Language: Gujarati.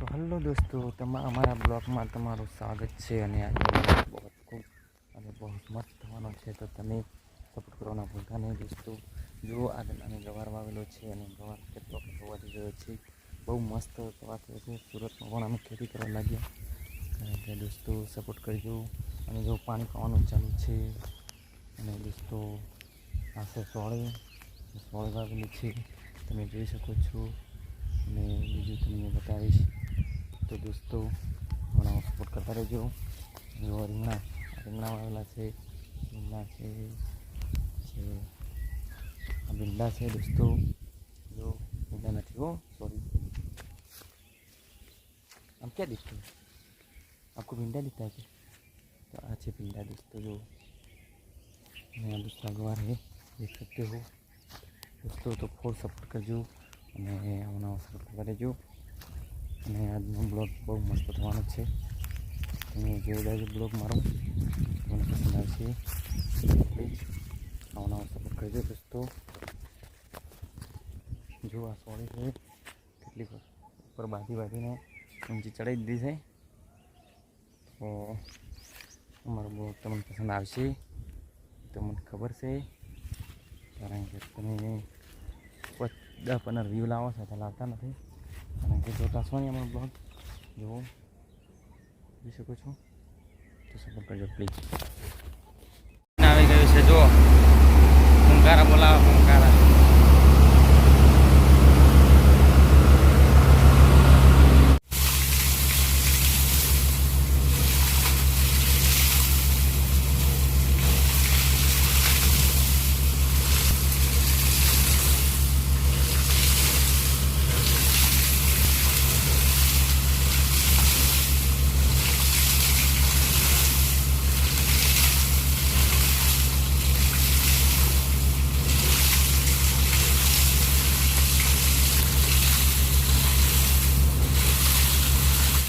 તો હલો દોસ્તો, તમા, અમારા બ્લોગમાં તમારું સ્વાગત છે અને આજે બહુ ખૂબ અને બહુ મસ્ત થવાનો છે, તો તમે સપોર્ટ કરવાના ભૂલતા નહીં દોસ્તો. જુઓ આગળ અમે ગવાર વાવેલો છે અને ગવાર કેટલો વધી ગયો છે બહુ મસ્ત થવા થયો છે, સુરતમાં પણ અમે ખેતી કરવા લાગ્યા. એટલે દોસ્તો સપોર્ટ કરજો અને જો પાણી પાવાનું ચાલુ છે અને દોસ્તો પાસે સોળે સોળે વાવેલી છે, તમે જોઈ શકો છો. અને બીજું તમને બતાવીશ તો દોસ્તો હમણાં સપોર્ટ કરતા રહેજો જો રીંગણા રીંગણા આવેલા છે રીંગણા છે છે આ ભીંડા છે દોસ્તો જો ભીંડા નથી હો સોરી આમ ક્યાં दिखते हैं आपको भिंडा दिखता है क्या तो अच्छे भिंडा दोस्तों जो नया दूसरा गवार है देख सकते हो दोस्तों તો ફોર સપોર્ટ કરજો અને હમણાં સપોર્ટ કરતા રહેજો અને આજનો બ્લોગ બહુ મસ્ત થવાનો છે. તમે જોઈ લેજો બ્લોગ મારો. તમને પસંદ આવશે. પ્લીઝ હમણાં સપોર્ટ કરજો. દોસ્તો જો આ સોળી છે. કેટલીક ઉપર બાંધી બાંધીને ઊંચી ચડાવી દીધી છે. તો અમારો બ્લોગ તમને પસંદ આવશે તો મને ખબર છે. કારણ કે તમે દસ પંદર વ્યૂ લાવો છો તો લાવતા નથી. કે જોતા છો ને અમારો બ્લોગ જુઓ જોઈ શકો છો તો સપોર્ટ કરજો પ્લીઝ આવી ગયું છે જો હુંકારા બોલાવે